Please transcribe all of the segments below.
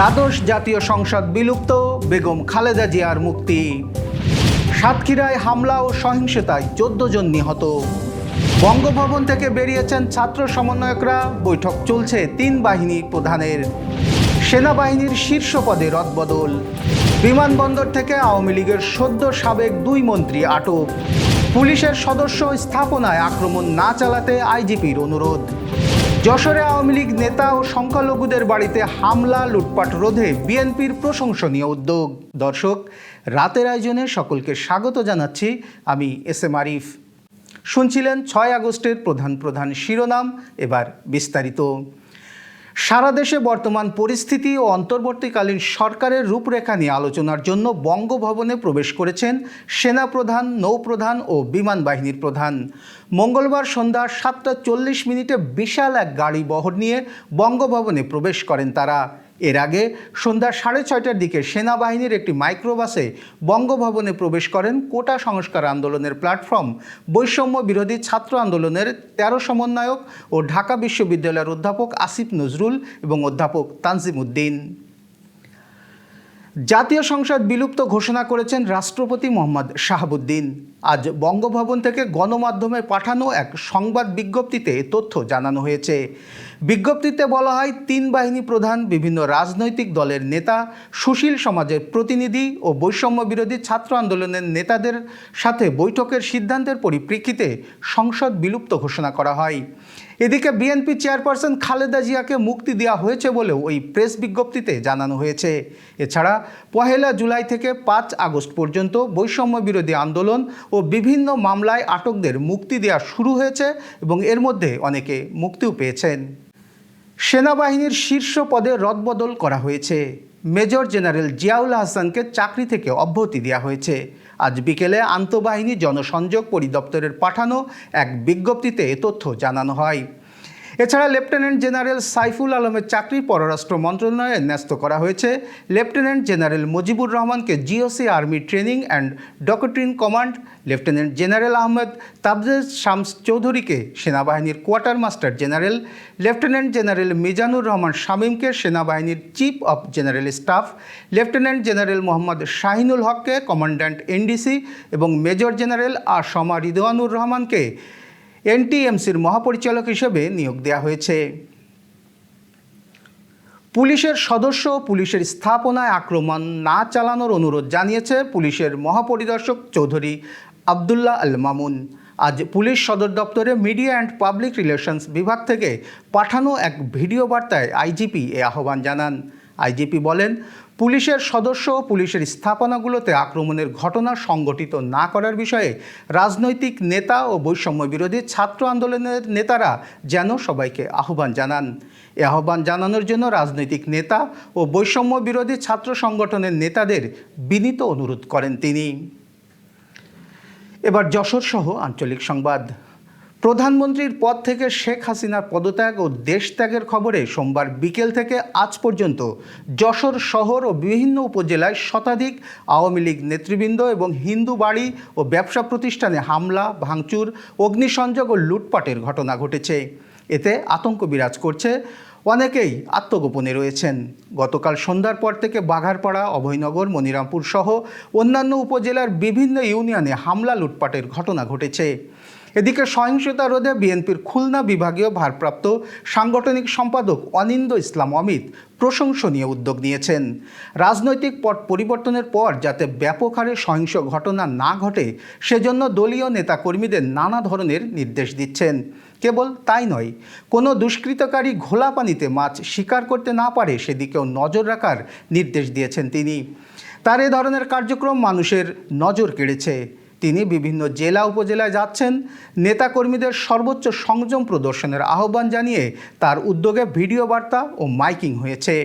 দ্বাদশ জাতীয় সংসদ বিলুপ্ত, বেগম খালেদা জিয়ার মুক্তি। সাতক্ষীরায় হামলা ও সহিংসতায় চোদ্দ জন নিহত। বঙ্গভবন থেকে বেরিয়েছেন ছাত্র সমন্বয়করা। বৈঠক চলছে তিন বাহিনী প্রধানের। সেনাবাহিনীর শীর্ষ পদে রদবদল। বিমানবন্দর থেকে আওয়ামী লীগের সদ্য সাবেক দুই মন্ত্রী আটক। পুলিশের সদস্য স্থাপনায় আক্রমণ না চালাতে আইজিপির অনুরোধ। যশোরে আওয়ামী লীগ নেতা ও সংখ্যালঘুদের বাড়িতে হামলা, লুটপাট, রোধে বিএনপির প্রশংসনীয় উদ্যোগ। দর্শক, রাতের আয়োজনে সকলকে স্বাগত জানাচ্ছি আমি এস এম আরিফ। শুনছিলেন ছয় আগস্টের প্রধান প্রধান শিরোনাম, এবার বিস্তারিত। সারা দেশে বর্তমান পরিস্থিতি ও অন্তর্বর্তীকালীন সরকারের রূপরেখা নিয়ে আলোচনার জন্য বঙ্গভবনে প্রবেশ করেছেন সেনাপ্রধান, নৌপ্রধান ও বিমান বাহিনীর প্রধান। মঙ্গলবার সন্ধ্যা সাতটা চল্লিশ মিনিটে বিশাল এক গাড়ি বহর নিয়ে বঙ্গভবনে প্রবেশ করেন তারা। এর আগে সন্ধ্যা সাড়ে ছয়টার দিকে সেনাবাহিনীর একটি মাইক্রোবাসে বঙ্গভবনে প্রবেশ করেন কোটা সংস্কার আন্দোলনের প্ল্যাটফর্ম, বৈষম্য বিরোধী ছাত্র আন্দোলনের তেরো সমন্বয়ক ও ঢাকা বিশ্ববিদ্যালয়ের অধ্যাপক আসিফ নজরুল এবং অধ্যাপক তানজিম উদ্দিন। জাতীয় সংসদ বিলুপ্ত ঘোষণা করেছেন রাষ্ট্রপতি মোহাম্মদ শাহাবুদ্দিন। আজ বঙ্গভবন থেকে গণমাধ্যমে পাঠানো এক সংবাদ বিজ্ঞপ্তিতে তথ্য জানানো হয়েছে। বিজ্ঞপ্তিতে বলা হয়, তিন বাহিনী প্রধান, বিভিন্ন রাজনৈতিক দলের নেতা, সুশীল সমাজের প্রতিনিধি ও বৈষম্য বিরোধী ছাত্র আন্দোলনের নেতাদের সাথে বৈঠকের সিদ্ধান্তের পরিপ্রেক্ষিতে সংসদ বিলুপ্ত ঘোষণা করা হয়। এদিকে বিএনপি চেয়ারপারসন খালেদা জিয়াকে মুক্তি দেওয়া হয়েছে বলেও ওই প্রেস বিজ্ঞপ্তিতে জানানো হয়েছে। এছাড়া, পহেলা জুলাই থেকে পাঁচ আগস্ট পর্যন্ত বৈষম্য বিরোধী আন্দোলন ও বিভিন্ন মামলায় আটকদের মুক্তি দেওয়া শুরু হয়েছে এবং এর মধ্যে অনেকে মুক্তিও পেয়েছেন। সেনাবাহিনীর শীর্ষ পদে রদবদল করা হয়েছে। মেজর জেনারেল জিয়াউল হাসানকে চাকরি থেকে অব্যাহতি দেওয়া হয়েছে। আজ বিকেলে আন্তঃবাহিনী জনসংযোগ পরিদপ্তরের পাঠানো এক বিজ্ঞপ্তিতে তথ্য জানানো হয়। এছাড়া লেফটেন্যান্ট জেনারেল সাইফুল আলমের চাকরি পররাষ্ট্র মন্ত্রণালয়ে ন্যস্ত করা হয়েছে। লেফটেন্যান্ট জেনারেল মুজিবুর রহমানকে GOC army training and doctrine command, lieutenant general Ahmed Tabrez Shams চৌধুরীকে সেনাবাহিনীর quarter master general, lieutenant general Mizanur Rahman শামীমকে সেনাবাহিনীর chief of general staff, lieutenant general Mohammad Shahinul হককে কমান্ড্যান্ট এনডিসি এবং মেজর জেনারেল আসমা রিদওয়ানুর রহমানকে এনটিএমসির মহাপরিচালক হিসেবে নিয়োগ দেওয়া হয়েছে। পুলিশের সদস্য পুলিশের স্থাপনায় আক্রমণ না চালানোর অনুরোধ জানিয়েছে পুলিশের মহাপরিদর্শক চৌধুরী আবদুল্লাহ আল মামুন। আজ পুলিশ সদর দপ্তরে মিডিয়া অ্যান্ড পাবলিক রিলেশনস বিভাগ থেকে পাঠানো এক ভিডিও বার্তায় আইজিপি এ আহ্বান জানান। আইজিপি বলেন, পুলিশের সদস্য ও পুলিশের স্থাপনাগুলোতে আক্রমণের ঘটনা সংগঠিত না করার বিষয়ে রাজনৈতিক নেতা ও বৈষম্য বিরোধী ছাত্র আন্দোলনের নেতারা যেন সবাইকে আহ্বান জানান। এ আহ্বান জানানোর জন্য রাজনৈতিক নেতা ও বৈষম্য বিরোধী ছাত্র সংগঠনের নেতাদের বিনীত অনুরোধ করেন তিনি। এবার যশোর সহ আঞ্চলিক সংবাদ। প্রধানমন্ত্রীর পদ থেকে শেখ হাসিনার পদত্যাগ ও দেশত্যাগের খবরে সোমবার বিকেল থেকে আজ পর্যন্ত যশোর শহর ও বিভিন্ন উপজেলায় শতাধিক আওয়ামী লীগ নেতৃবৃন্দ এবং হিন্দু বাড়ি ও ব্যবসা প্রতিষ্ঠানে হামলা, ভাঙচুর, অগ্নিসংযোগ ও লুটপাটের ঘটনা ঘটেছে। এতে আতঙ্ক বিরাজ করছে। অনেকেই আত্মগোপনে রয়েছেন। গতকাল সন্ধ্যার পর থেকে বাঘারপাড়া, অভয়নগর, মনিরামপুর সহ অন্যান্য উপজেলার বিভিন্ন ইউনিয়নে হামলা, লুটপাটের ঘটনা ঘটেছে। এদিকে সহিংসতা রোধে বিএনপির খুলনা বিভাগীয় ভারপ্রাপ্ত সাংগঠনিক সম্পাদক অনিন্দ ইসলাম অমিত প্রশংসনীয় উদ্যোগ নিয়েছেন। রাজনৈতিক পট পরিবর্তনের পর যাতে ব্যাপক হারে সহিংস ঘটনা না ঘটে, সেজন্য দলীয় নেতাকর্মীদের নানা ধরনের নির্দেশ দিচ্ছেন। কেবল তাই নয়, কোনো দুষ্কৃতকারী ঘোলা পানিতে মাছ শিকার করতে না পারে সেদিকেও নজর রাখার নির্দেশ দিয়েছেন তিনি। তার এ ধরনের কার্যক্রম মানুষের নজর কেড়েছে। তিনি বিভিন্ন জেলা উপজেলায় যাচ্ছেন। নেতাকর্মীদের সর্বোচ্চ সংযম প্রদর্শনের আহ্বান জানিয়ে তার উদ্যোগে ভিডিও বার্তা ও মাইকিং হয়েছে।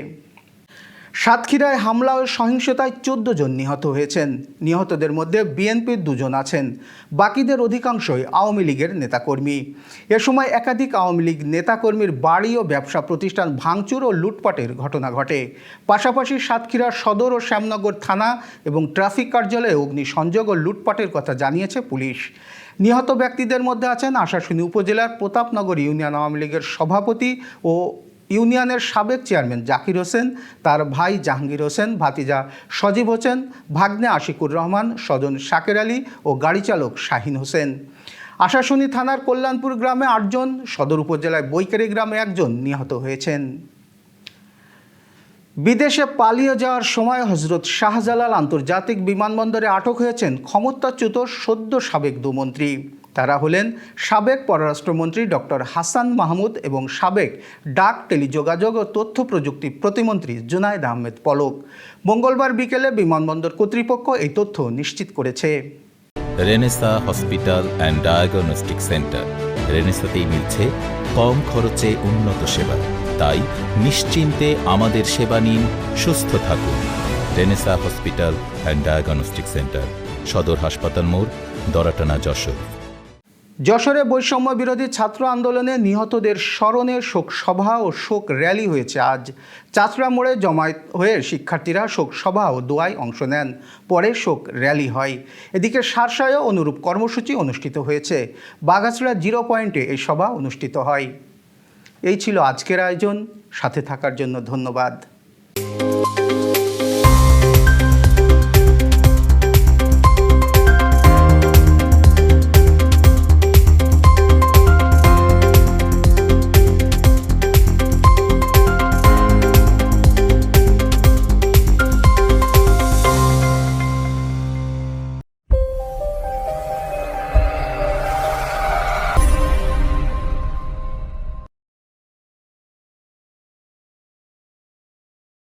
সাতক্ষীরায় হামলা ও সহিংসতায় চোদ্দ জন নিহত হয়েছেন। নিহতদের মধ্যে বিএনপির দুজন আছেন। বাকিদের অধিকাংশই আওয়ামী লীগের নেতাকর্মী। এ সময় একাধিক আওয়ামী লীগ নেতাকর্মীর বাড়ি ও ব্যবসা প্রতিষ্ঠান ভাঙচুর ও লুটপাটের ঘটনা ঘটে। পাশাপাশি সাতক্ষীরার সদর ও শ্যামনগর থানা এবং ট্রাফিক কার্যালয়ে অগ্নিসংযোগ ও লুটপাটের কথা জানিয়েছে পুলিশ। নিহত ব্যক্তিদের মধ্যে আছেন আশাশুনি উপজেলার প্রতাপনগর ইউনিয়ন আওয়ামী লীগের সভাপতি ও ইউনিয়নের সাবেক চেয়ারম্যান জাকির হোসেন, তার ভাই জাহাঙ্গীর হোসেন, ভাতিজা সজীব হোসেন, ভাগ্নে আশিকুর রহমান, স্বজন শাকের আলী ও গাড়ি চালক শাহিন হোসেন। আশাশুনি থানার কল্যাণপুর গ্রামে আটজন সদর উপজেলায় বৈকারি গ্রামে একজন নিহত হয়েছেন। বিদেশে পালিয়ে যাওয়ার সময় হজরত শাহজালাল আন্তর্জাতিক বিমানবন্দরে আটক হয়েছেন ক্ষমতাচ্যুত সদ্য সাবেক দুমন্ত্রী। তারা হলেন সাবেক পররাষ্ট্রমন্ত্রী ডক্টর হাসান মাহমুদ এবং সাবেক ডাক টেলিযোগাযোগ ও তথ্য প্রযুক্তি প্রতিমন্ত্রী জুনায়দ আহমেদ পলক। মঙ্গলবার বিকেলে বিমানবন্দর কর্তৃপক্ষ এই তথ্য নিশ্চিত করেছে। Renaissance hospital and diagnostic centre. রেনেসাতেই মিলছে কম খরচে উন্নত সেবা। তাই নিশ্চিন্তে আমাদের সেবা নিন, সুস্থ থাকুন। Renaissance hospital and diagnostic centre, সদর হাসপাতাল মোড়, দরাটানা যশোর। যশোরে বৈষম্য বিরোধী ছাত্র আন্দোলনে নিহতদের স্মরণে শোক সভা ও শোক র্যালি হয়েছে। আজ চাচড়া মোড়ে জমায়েত হয়ে শিক্ষার্থীরা শোক সভা ও দোয়ায় অংশ নেন। পরে শোক র্যালি হয়। এদিকে সারসায়ও অনুরূপ কর্মসূচি অনুষ্ঠিত হয়েছে। বাগাছড়া জিরো পয়েন্টে এই সভা অনুষ্ঠিত হয়। এই ছিল আজকের আয়োজন। সাথে থাকার জন্য ধন্যবাদ।